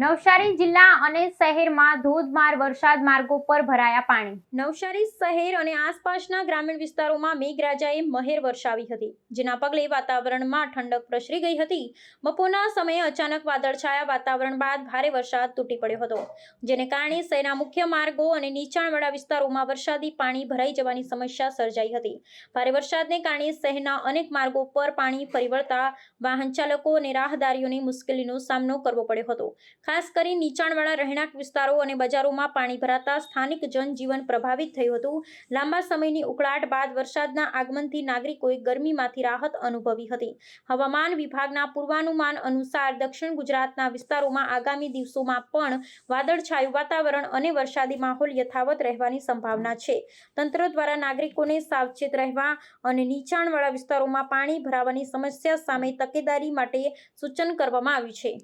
નવસારી જિલ્લા અને શહેરમાં ધોધમાર વરસાદ માર્ગો પર ભરાયા પાણી. નવસારી શહેર અને આસપાસના ગ્રામીણ વિસ્તારોમાં મેઘરાજાએ મહેર વરસાવી હતી, જેના પગલે વાતાવરણમાં ઠંડક પ્રસરી ગઈ હતી. બપોરના સમયે અચાનક વાદળછાયા વાતાવરણ બાદ ભારે વરસાદ તૂટી પડ્યો હતો, જેને કારણે શહેરના મુખ્ય માર્ગો અને નીચાણવાળા વિસ્તારોમાં વરસાદી પાણી ભરાઈ જવાની સમસ્યા સર્જાઈ હતી. ભારે વરસાદને કારણે શહેરના અનેક માર્ગો પર પાણી ફરી વળતા વાહન ચાલકો અને રાહદારીઓને મુશ્કેલીનો સામનો કરવો પડ્યો હતો. ખાસ કરી નીચાણવાળા રહેણાંક વિસ્તારો અને બજારોમાં પાણી ભરાતા સ્થાનિક જનજીવન પ્રભાવિત થયું હતું. લાંબા સમયની ઉકળાટ બાદ વરસાદના આગમનથી નાગરિકોએ ગરમીમાંથી રાહત અનુભવી હતી. હવામાન વિભાગના પૂર્વાનુમાન અનુસાર દક્ષિણ ગુજરાતના વિસ્તારોમાં આગામી દિવસોમાં પણ વાદળછાયું વાતાવરણ અને વરસાદી માહોલ યથાવત રહેવાની સંભાવના છે. તંત્ર દ્વારા નાગરિકોને સાવચેત રહેવા અને નીચાણવાળા વિસ્તારોમાં પાણી ભરાવાની સમસ્યા સામે તકેદારી માટે સૂચન કરવામાં આવ્યું છે.